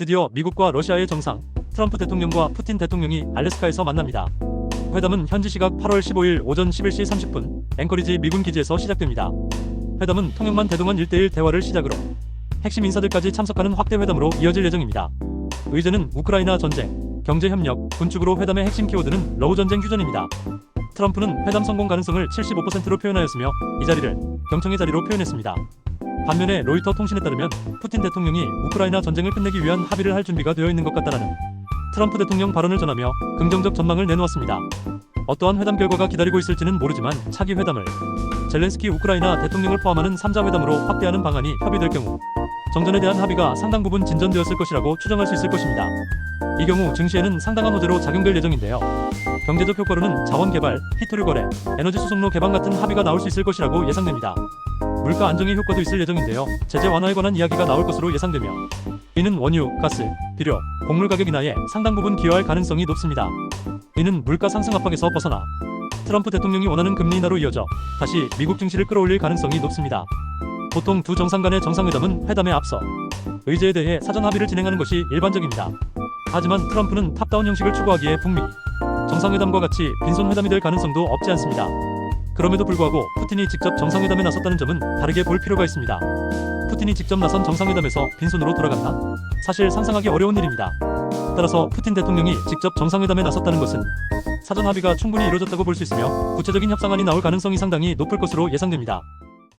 드디어 미국과 러시아의 정상 트럼프 대통령과 푸틴 대통령이 알래스카에서 만납니다. 회담은 현지 시각 8월 15일 오전 11시 30분 앵커리지 미군 기지에서 시작됩니다. 회담은 통역만 대동한 1대1 대화를 시작으로 핵심 인사들까지 참석하는 확대 회담으로 이어질 예정입니다. 의제는 우크라이나 전쟁, 경제 협력, 군축으로 회담의 핵심 키워드는 러우 전쟁 휴전입니다. 트럼프는 회담 성공 가능성을 75%로 표현하였으며 이 자리를 경청의 자리로 표현했습니다. 반면에 로이터 통신에 따르면 푸틴 대통령이 우크라이나 전쟁을 끝내기 위한 합의를 할 준비가 되어 있는 것 같다라는 트럼프 대통령 발언을 전하며 긍정적 전망을 내놓았습니다. 어떠한 회담 결과가 기다리고 있을지는 모르지만 차기 회담을 젤렌스키 우크라이나 대통령을 포함하는 3자 회담으로 확대하는 방안이 협의될 경우 정전에 대한 합의가 상당 부분 진전되었을 것이라고 추정할 수 있을 것입니다. 이 경우 증시에는 상당한 호재로 작용될 예정인데요. 경제적 효과로는 자원 개발, 히토류 거래, 에너지 수송로 개방 같은 합의가 나올 수 있을 것이라고 예상됩니다. 물가 안정의 효과도 있을 예정인데요. 제재 완화에 관한 이야기가 나올 것으로 예상되며 이는 원유, 가스, 비료, 곡물 가격 인하에 상당 부분 기여할 가능성이 높습니다. 이는 물가 상승 압박에서 벗어나 트럼프 대통령이 원하는 금리 인하로 이어져 다시 미국 증시를 끌어올릴 가능성이 높습니다. 보통 두 정상 간의 정상회담은 회담에 앞서 의제에 대해 사전 합의를 진행하는 것이 일반적입니다. 하지만 트럼프는 탑다운 형식을 추구하기에 북미 정상회담과 같이 빈손 회담이 될 가능성도 없지 않습니다. 그럼에도 불구하고 푸틴이 직접 정상회담에 나섰다는 점은 다르게 볼 필요가 있습니다. 푸틴이 직접 나선 정상회담에서 빈손으로 돌아갔나? 사실 상상하기 어려운 일입니다. 따라서 푸틴 대통령이 직접 정상회담에 나섰다는 것은 사전 합의가 충분히 이루어졌다고 볼 수 있으며 구체적인 협상안이 나올 가능성이 상당히 높을 것으로 예상됩니다.